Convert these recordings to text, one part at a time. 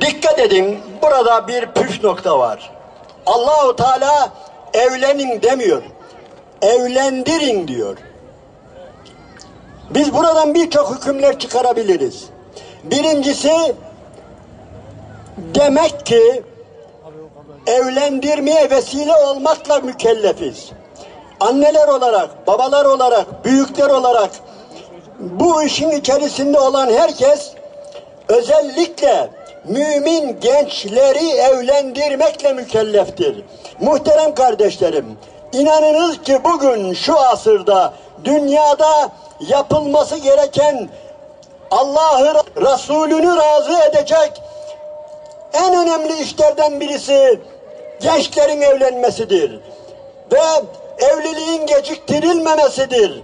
Dikkat edin burada bir püf nokta var. Allahu Teala evlenin demiyor. Evlendirin diyor. Biz buradan birçok hükümler çıkarabiliriz. Birincisi demek ki evlendirmeye vesile olmakla mükellefiz. Anneler olarak, babalar olarak, büyükler olarak bu işin içerisinde olan herkes özellikle mümin gençleri evlendirmekle mükelleftir. Muhterem kardeşlerim, inanınız ki bugün şu asırda dünyada yapılması gereken Allah'ı Resulünü razı edecek en önemli işlerden birisi gençlerin evlenmesidir. Ve evliliğin geciktirilmemesidir.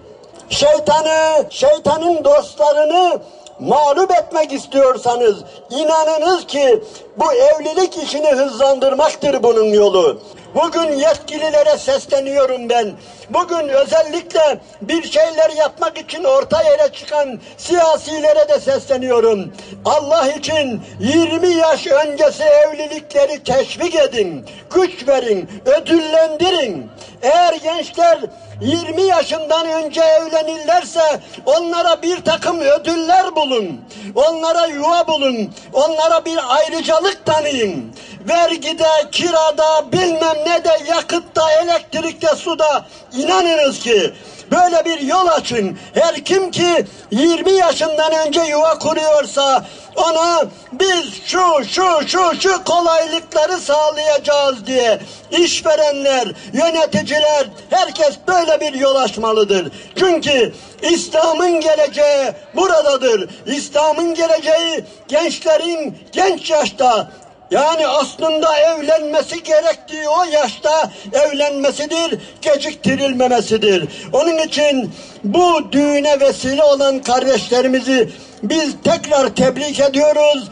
Şeytanı, şeytanın dostlarını mağlup etmek istiyorsanız inanınız ki bu evlilik işini hızlandırmaktır bunun yolu. Bugün yetkililere sesleniyorum ben. Bugün özellikle bir şeyler yapmak için orta yere çıkan siyasilere de sesleniyorum. Allah için 20 yaş öncesi evlilikleri teşvik edin, güç verin, ödüllendirin. Eğer gençler 20 yaşından önce evlenirlerse onlara bir takım ödüller bulun. Onlara yuva bulun. Onlara bir ayrıcalık tanıyın. Vergide, kirada, bilmem ne de, yakıtta, elektrikte, suda inanınız ki böyle bir yol açın. Her kim ki 20 yaşından önce yuva kuruyorsa ona biz şu şu şu şu kolaylıkları sağlayacağız diye işverenler, yöneticiler herkes böyle bir yol açmalıdır. Çünkü İslam'ın geleceği buradadır. İslam'ın geleceği gençlerin genç yaşta yani aslında evlenmesi gerektiği o yaşta evlenmesidir, geciktirilmemesidir. Onun için bu düğüne vesile olan kardeşlerimizi biz tekrar tebrik ediyoruz.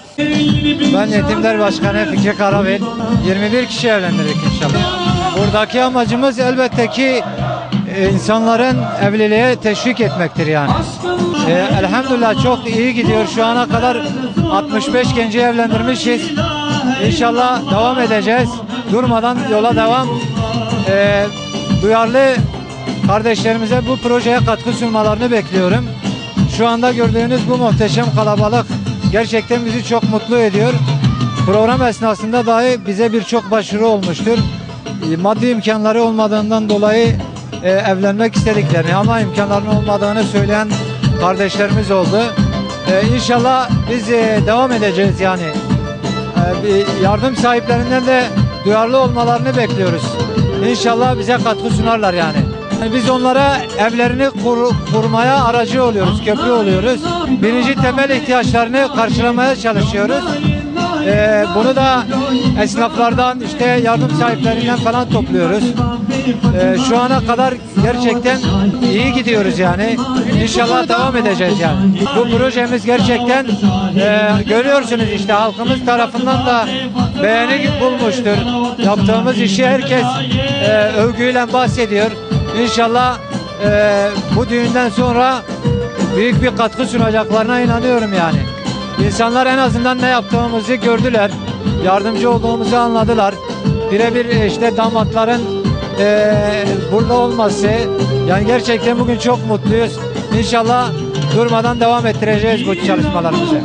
Ben Yetimler Başkanı Fikri Karavel. 21 kişi evlendirdik inşallah. Buradaki amacımız elbette ki e, insanların evliliğe teşvik etmektir yani. E, elhamdülillah çok iyi gidiyor. Şu ana kadar 65 genci evlendirmişiz. İnşallah devam edeceğiz. Durmadan yola devam. E, duyarlı kardeşlerimize bu projeye katkı sunmalarını bekliyorum. Şu anda gördüğünüz bu muhteşem kalabalık gerçekten bizi çok mutlu ediyor. Program esnasında dahi bize birçok başarı olmuştur. E, Maddi imkanları olmadığından dolayı e, evlenmek istediklerini ama imkanlarının olmadığını söyleyen kardeşlerimiz oldu. E, inşallah biz e, devam edeceğiz yani. E, bir yardım sahiplerinden de duyarlı olmalarını bekliyoruz. İnşallah bize katkı sunarlar. Yani Biz onlara evlerini kur- kurmaya aracı oluyoruz, köprü oluyoruz. Birinci temel ihtiyaçlarını karşılamaya çalışıyoruz. Ee, bunu da esnaflardan işte yardım sahiplerinden falan topluyoruz. Ee, şu ana kadar gerçekten iyi gidiyoruz yani. İnşallah devam edeceğiz yani. Bu projemiz gerçekten e, görüyorsunuz işte halkımız tarafından da beğeni bulmuştur. Yaptığımız işi herkes e, övgüyle bahsediyor. İnşallah e, bu düğünden sonra büyük bir katkı sunacaklarına inanıyorum yani. İnsanlar en azından ne yaptığımızı gördüler. Yardımcı olduğumuzu anladılar. Birebir işte damatların e, burada olması. Yani gerçekten bugün çok mutluyuz. İnşallah durmadan devam ettireceğiz bu çalışmalarımızı.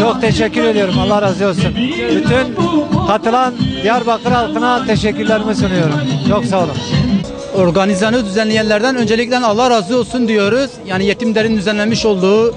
Çok teşekkür ediyorum. Allah razı olsun. Bütün katılan Diyarbakır halkına teşekkürlerimi sunuyorum. Çok sağ olun. organizasyonu düzenleyenlerden öncelikle Allah razı olsun diyoruz. Yani yetimlerin düzenlenmiş olduğu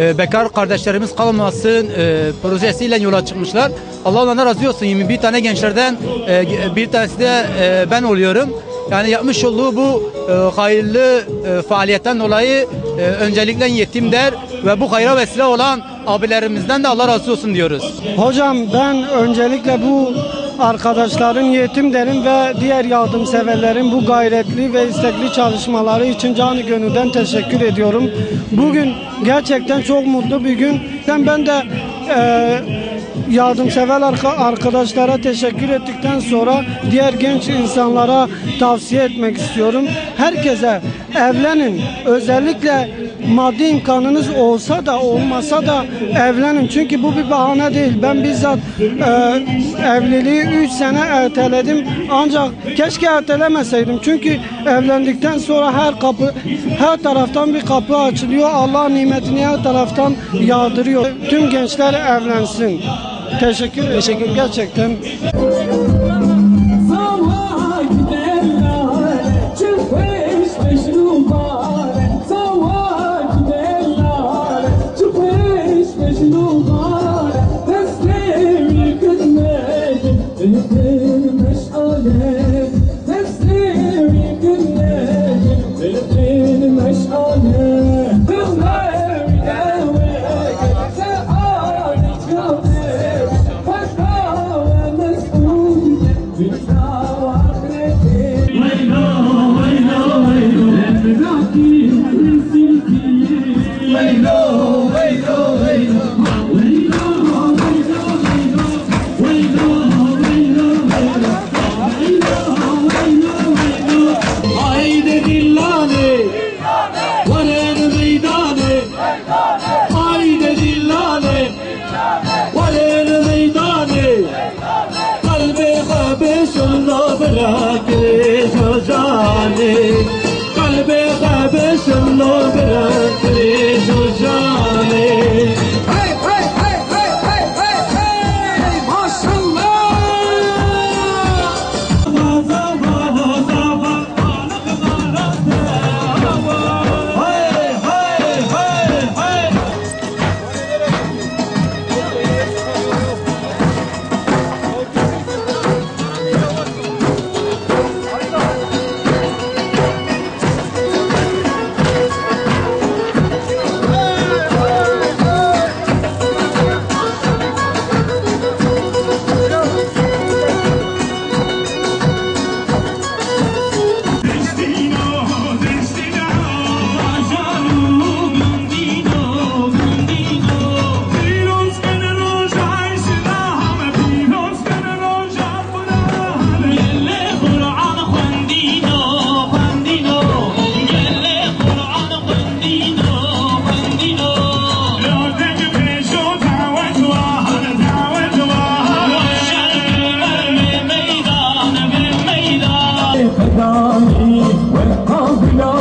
e, bekar kardeşlerimiz kalmasın e, projesiyle yola çıkmışlar. Allah onlardan razı olsun. 21 tane gençlerden e, bir tanesi de e, ben oluyorum. Yani yapmış olduğu bu e, hayırlı e, faaliyetten dolayı e, öncelikle yetimler ve bu hayra vesile olan abilerimizden de Allah razı olsun diyoruz. Hocam ben öncelikle bu arkadaşların, yetimlerin ve diğer yardımseverlerin bu gayretli ve istekli çalışmaları için canı gönülden teşekkür ediyorum. Bugün gerçekten çok mutlu bir gün. Ben, ben de e, yardımsever arka- arkadaşlara teşekkür ettikten sonra diğer genç insanlara tavsiye etmek istiyorum. Herkese evlenin. Özellikle maddi imkanınız olsa da olmasa da evlenin. Çünkü bu bir bahane değil. Ben bizzat e, evliliği 3 sene erteledim. Ancak keşke ertelemeseydim. Çünkü evlendikten sonra her kapı her taraftan bir kapı açılıyor. Allah nimetini her taraftan yağdırıyor. Tüm gençler evlensin. Teşekkür ederim. Gerçekten Come below.